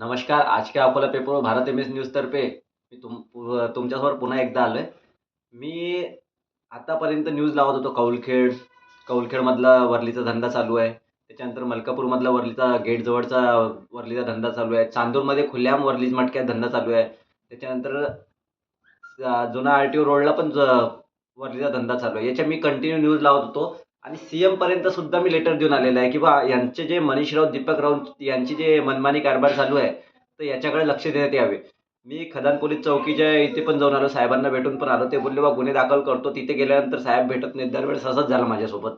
नमस्कार. आज के Akola paper Bharat M S न्यूजतर्फे मी तुम पु- तुमच्यासमोर पुन्हा एकदा आलो आहे मी आतापर्यंत न्यूज लावत होतो. कौलखेड कौलखेडमधला वरलीचा धंदा चालू आहे. त्याच्यानंतर मलकापूरमधला वरलीचा गेटजवळचा वरलीचा धंदा चालू आहे. चांदूरमध्ये खुल्याम वरलीज मटक्यात धंदा चालू आहे. त्याच्यानंतर स- जुना आर टी ओ रोडला पण ज- वरलीचा धंदा चालू आहे. याच्या मी कंटिन्यू न्यूज लावत होतो. आणि सी पर्यंत सुद्धा मी लेटर देऊन आलेलं आहे. की बा यांचे जे मनीष राऊत दीपक राऊत यांची जे मनमानी कारभार चालू आहे तर याच्याकडे लक्ष देण्यात यावे. मी खदान पोलीस चौकीच्या इथे पण जाऊन आलो साहेबांना भेटून पण आलो. ते बोलले बा गुन्हे दाखल करतो. तिथे गेल्यानंतर साहेब भेटत नाहीत. दरवेळेस असंच झालं माझ्यासोबत.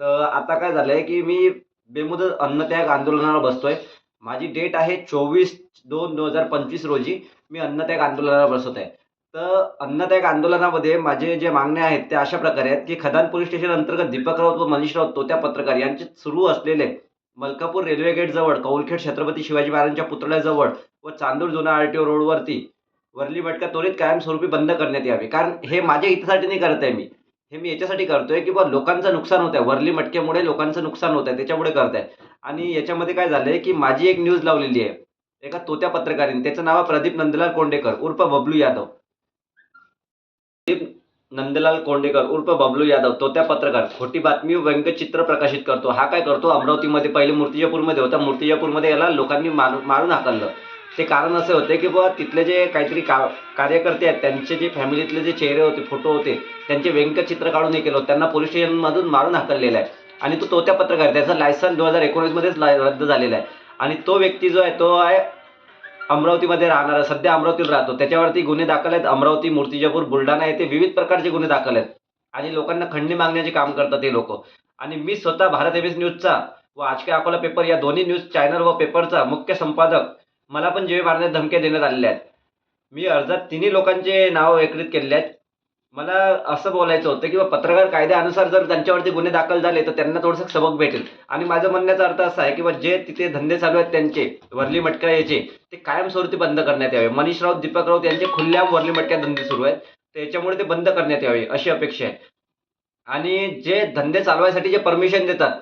तर आता काय झालं आहे की मी बेमुदत अन्नत्याग आंदोलनाला बसतोय. माझी डेट आहे चोवीस दोन दोन हजार पंचवीस रोजी मी अन्नत्याग आंदोलनाला बसत आहे. तर अन्नदायक आंदोलनामध्ये माझे जे मागण्या आहेत त्या अशा प्रकारे आहेत की खदान पोलीस स्टेशन अंतर्गत दीपक राऊत व मनीष राऊत तोत्या पत्रकार यांचे सुरू असलेले मलकापूर रेल्वे गेट जवळ कौलखेड छत्रपती शिवाजी महाराजांच्या पुतळ्याजवळ व चांदूर जुना आर टी ओ रोडवरती वरली मटका त्वरित कायमस्वरूपी बंद करण्यात यावी. कारण हे माझ्या हितासाठी नाही करत आहे मी. हे मी याच्यासाठी करतोय की बा लोकांचं नुकसान होत आहे. वरली मटक्यामुळे लोकांचं नुकसान होत आहे. त्याच्यामुळे करत आहे. आणि याच्यामध्ये काय झालंय की माझी एक न्यूज लावलेली आहे. एका तोत्या पत्रकारीने त्याचं नाव आहे प्रदीप नंदलाल कोंडेकर उर्फ बबलू यादव. नंदलाल कोंडेकर उर्फ बबलू यादव तो त्या पत्रकार. खोटी बातमी व्यंगचित्र प्रकाशित करतो. हा काय करतो? अमरावतीमध्ये पहिले मूर्तिजापूरमध्ये होता. मूर्तिजापूरमध्ये याला लोकांनी मार मारून हाकललं. ते कारण असे होते की बुवा तिथले जे काहीतरी का कार्यकर्ते आहेत त्यांचे जे फॅमिलीतले जे चेहरे होते फोटो होते त्यांचे व्यंगचित्र काढून हे केलं होतं. त्यांना पोलीस स्टेशनमधून मारून हाकललेलं आहे. आणि तो तोत्या पत्रकार आहे. त्याचं लायसन दोन हजार एकोणीसमध्येच रद्द झालेला आहे. आणि तो व्यक्ती जो आहे तो आहे अमरावतीमध्ये राहणारा सध्या अमरावतीला राहतो. त्याच्यावरती गुन्हे दाखल आहेत. अमरावती मूर्तिजापूर बुलढाणा येथे विविध प्रकारचे गुन्हे दाखल आहेत. आणि लोकांना खंडणी मागण्याचे काम करतात ते लोक. आणि मी स्वतः भारत एम न्यूजचा व आजके अकोला पेपर या दोन्ही न्यूज चॅनल व पेपरचा मुख्य संपादक मला पण जीवे मारण्यात धमक्या देण्यात आलेल्या आहेत. मी अर्जात तिन्ही लोकांचे नाव एकत्रित केलेले आहेत. मला असं बोलायचं होतं की बा पत्रकार कायद्यानुसार जर त्यांच्यावरती गुन्हे दाखल झाले तर त्यांना थोडंसं सबक भेटेल. आणि माझं म्हणण्याचा अर्थ असा आहे की बा जे तिथे धंदे चालू आहेत त्यांचे वरली मटका याचे ते कायमस्वरूपी बंद करण्यात यावे. मनीष राऊत दीपक राऊत यांचे खुल्ल्याम वरली मटक्या धंदे सुरू आहेत. त्याच्यामुळे ते बंद करण्यात यावे अशी अपेक्षा आहे. आणि जे धंदे चालवायसाठी जे परमिशन देतात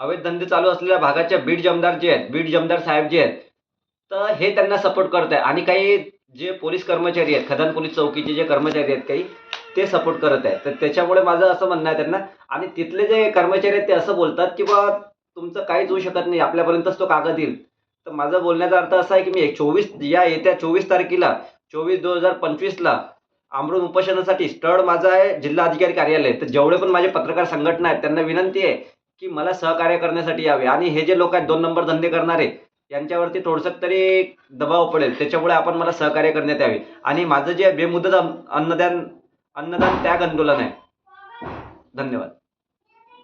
अवैध धंदे चालू असलेल्या भागाच्या बीड जमदार जे आहेत बीड जमदार साहेब जे आहेत तर हे त्यांना सपोर्ट करत आहे आणि काही जे पोलीस कर्मचारी आहेत खदान पोलीस चौकीचे जे कर्मचारी आहेत काही ते सपोर्ट करत आहेत. तर त्याच्यामुळे माझं असं म्हणणं आहे त्यांना आणि तिथले जे कर्मचारी आहेत ते असं बोलतात की बा तुमचं काहीच होऊ शकत नाही आपल्यापर्यंतच तो कागद येईल. तर माझा बोलण्याचा अर्थ असा आहे की मी एक चोवीस या येत्या चोवीस तारखेला चोवीस दोन हजार पंचवीसला आमरण उपोषणासाठी स्थळ माझं आहे जिल्हा अधिकारी कार्यालय. तर जेवढे पण माझे पत्रकार संघटना आहेत त्यांना विनंती आहे की मला सहकार्य करण्यासाठी यावे. आणि हे जे लोक आहेत दोन नंबर धंदे करणारे यांच्यावरती थोडंसं तरी दबाव पडेल. त्याच्यामुळे आपण मला सहकार्य करण्यात यावे. आणि माझं जे बेमुदत अन्नदान अन्नदान त्याग आंदोलन आहे धन्यवाद.